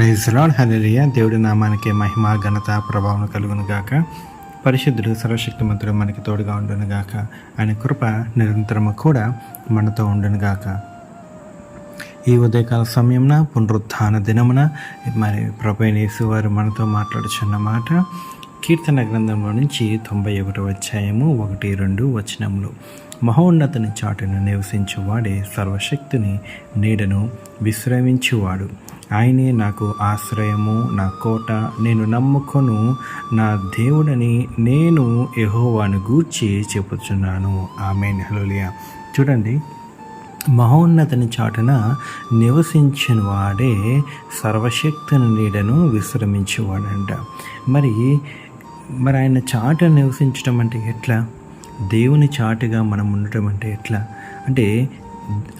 Praise lord హల్లెలూయా. దేవుడి నామానికి మహిమ ఘనత ప్రభావం కలుగును గాక. పరిశుద్ధుడు సర్వశక్తిమంతుడు మనకి తోడుగా ఉండును గాక. ఆయన కృప నిరంతరము కూడా మనతో ఉండును గాక. ఈ ఉదయకాల సమయంన పునరుత్థాన దినమున మరి ప్రభు వారు మనతో మాట్లాడుచున్న మాట కీర్తన గ్రంథంలో నుంచి తొంభై ఒకటి అధ్యాయము ఒకటి రెండు వచనములు. మహోన్నతని చాటును నివసించువాడే సర్వశక్తిని నీడను విశ్రమించువాడు. ఆయనే నాకు ఆశ్రయము నా కోట. నేను నమ్ముకొను నా దేవుడని నేను ఎహోవాను గూర్చి చెప్పుచున్నాను. ఆమె హలోలియా చూడండి మహోన్నతని చాటున నివసించిన వాడే సర్వశక్తిని నీడను విశ్రమించేవాడంట. మరి మరి ఆయన చాట నివసించడం అంటే ఎట్లా? దేవుని చాటుగా మనం ఉండటం అంటే ఎట్లా? అంటే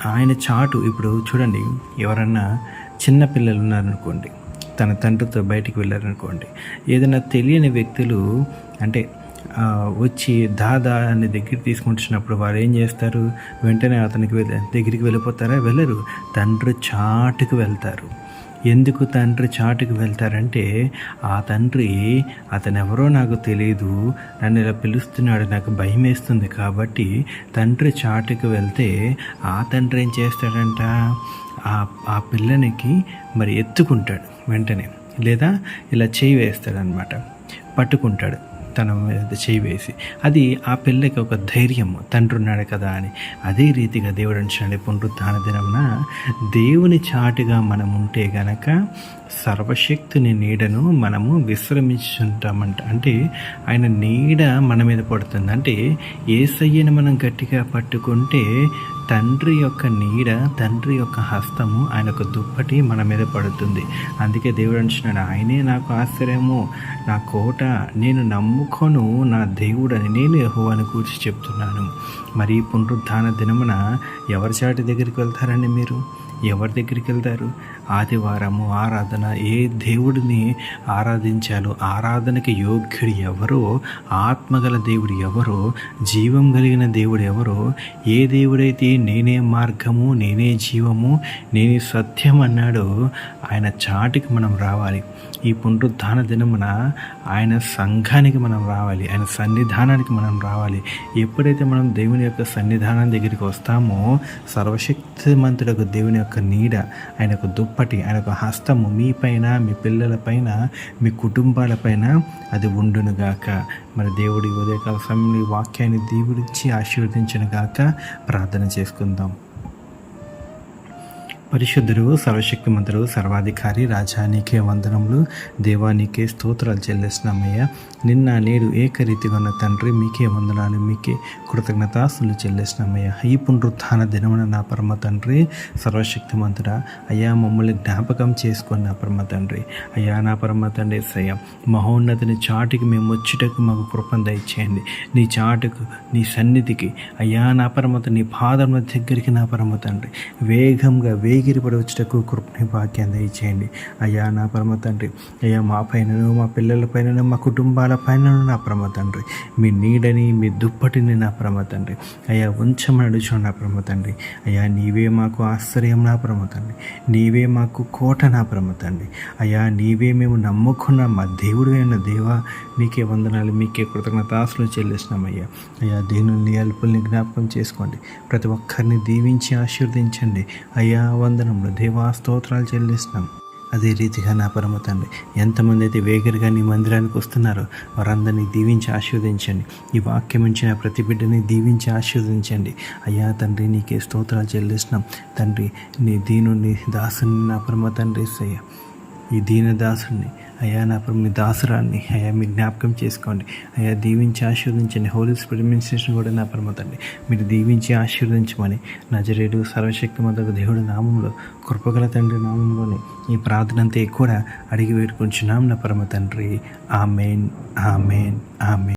ఆయన చాటు ఇప్పుడు చూడండి ఎవరన్నా చిన్న పిల్లలు ఉన్నారనుకోండి తన తండ్రితో బయటికి వెళ్ళారనుకోండి ఏదైనా తెలియని వ్యక్తులు అంటే వచ్చి దాదా అని దగ్గర తీసుకుంటున్నప్పుడు వారు ఏం చేస్తారు? వెంటనే అతనికి వెళ్ళ దగ్గరికి వెళ్ళిపోతారా? వెళ్ళరు. తండ్రి చాటుకు వెళ్తారు. ఎందుకు తండ్రి చాటుకు వెళ్తారంటే ఆ తండ్రి అతనెవరో నాకు తెలియదు నన్ను ఇలా పిలుస్తున్నాడు. నాకు భయం వేస్తుంది కాబట్టి తండ్రి చాటుకు వెళ్తే ఆ తండ్రి ఏం చేస్తాడంట? ఆ ఆ పిల్లనికి మరి ఎత్తుకుంటాడు వెంటనే. లేదా ఇలా చేయి వేస్తాడనమాట. పట్టుకుంటాడు. తన మీద చేయి వేసి అది ఆ పిల్లకి ఒక ధైర్యం తండ్రి ఉన్నాడు కదా అని. అదే రీతిగా దేవుడు అంచండి పునరుద్ధాన దినమున దేవుని చాటుగా మనం ఉంటే గనక సర్వశక్తిని నీడను మనము విశ్రమించుంటామంట. అంటే ఆయన నీడ మన మీద పడుతుంది. అంటే ఏసయ్యని మనం గట్టిగా పట్టుకుంటే తండ్రి యొక్క నీడ తండ్రి యొక్క హస్తము ఆయన యొక్క దుప్పటి మన మీద పడుతుంది. అందుకే దేవుడు అంటున్నాడు ఆయనే నాకు ఆశ్చర్యము నా కోట నేను నమ్ముకొను నా దేవుడని నేను యహోవాని కూర్చి చెప్తున్నాను. మరి పునరుద్ధాన దినమున ఎవరి చాటి దగ్గరికి వెళ్తారండి మీరు? ఎవరి దగ్గరికి వెళ్తారు? ఆదివారము ఆరాధన ఏ దేవుడిని ఆరాధించాలో ఆరాధనకి యోగ్యుడు ఎవరో ఆత్మగల దేవుడు ఎవరో జీవం కలిగిన దేవుడు ఎవరో ఏ దేవుడైతే నేనే మార్గము నేనే జీవము నేనే సత్యం అన్నాడో ఆయన చాటికి మనం రావాలి. ఈ పునరుద్ధాన దినమున ఆయన సంఘానికి మనం రావాలి ఆయన సన్నిధానానికి మనం రావాలి. ఎప్పుడైతే మనం దేవుని యొక్క సన్నిధానం దగ్గరికి వస్తామో సర్వశక్తిమంతుడకు దేవుని యొక్క నీడ ఆయన యొక్క దుప్పటి ఆయన యొక్క హస్తము మీ పైన మీ పిల్లల పైన మీ కుటుంబాలపైన అది ఉండునుగాక మరి దేవుడి ఉదయకాల సమయంలో ఈ వాక్యాన్ని దీవుడిచ్చి ఆశీర్వదించిన గాక. ప్రార్థన చేసుకుందాం. పరిశుద్ధుడు సర్వశక్తిమంతుడు సర్వాధికారి రాజానికే వందనములు. దేవానికే స్తోత్రాలు చెల్లిస్తున్నామయ్యా నిన్న నేడు ఏకరీతిగా ఉన్న తండ్రి మీకే వందనాలు మీకే కృతజ్ఞతాస్తులు చెల్లిస్తున్నామయ్యా ఈ పునరుత్థాన దినమున నా పరమ తండ్రి సర్వశక్తిమంతుడా అయ్యా మమ్మల్ని జ్ఞాపకం చేసుకొని నా పరమ తండ్రి. అయ్యా నా పరమ తండ్రి సయ్య మహోన్నతిని చాటుకి మేము వచ్చుటకు మాకు కృపను దయచేయండి. నీ చాటుకు నీ సన్నిధికి అయ్యా నా పరమత నీ పాదముల దగ్గరికి నా పరమ తండ్రి. వేగంగా వేగిరిపడి పడవచ్చుటకు కృపని భాగ్యం దయచేయండి. అయ్యా నా పరమ తండ్రి అయ్యా మా పైనను మా పిల్లల పైనను మా కుటుంబాల పైనను నా ప్రమ తండ్రి. మీ నీడని మీ దుప్పటిని నా ప్రమ తండ్రి. అయ్యా ఉంచమని అడుచు నా ప్రమ తండ్రి. అయ్యా నీవే మాకు ఆశ్చర్యం నా ప్రమ తండ్రి. నీవే మాకు కోట నా ప్రమ తండ్రి. అయ్యా నీవే మేము నమ్ముకున్న మా దేవుడు అయిన దేవా మీకే వందనాలు మీకే కృతజ్ఞతాసులు చెల్లిస్తున్నామయ్యా. అయ్యా దీనుల్ని అల్పుల్ని జ్ఞాపకం చేసుకోండి. ప్రతి ఒక్కరిని దీవించి ఆశీర్వదించండి. అయ్యా వందనములు. దేవా స్తోత్రాలు చెల్లిస్తున్నాం. అదే రీతిగా నా పరమ తండ్రి ఎంతమంది అయితే వేగరగా నీ మందిరానికి వస్తున్నారో వారందరినీ దీవించి ఆశీర్వదించండి. ఈ వాక్యం ఇచ్చిన ప్రతి బిడ్డని దీవించి ఆశీర్వదించండి. అయ్యా తండ్రి నీకే స్తోత్రాలు చెల్లిస్తున్నాం. తండ్రి నీ దీనుని దాసుని నా పరమ తండ్రి సయ్య ఈ దీనదాసుని అయ్యా నా పరమ మీ దాసురాన్ని అయ్యా మీరు జ్ఞాపకం చేసుకోండి. అయ్యా దీవించి ఆశీర్వదించండి. హోలీ స్పిరిట్ మినిస్ట్రేషన్ కూడా నా పరమతండి మీరు దీవించి ఆశీర్వదించమని నజరేడు సర్వశక్తి మద్దతు దేవుడి నామంలో కృపగల తండ్రి నామంలోని ఈ ప్రార్థన అంతా కూడా అడిగి వేడుకుంటున్నాం నా పరమ తండ్రి. Amen amen amen.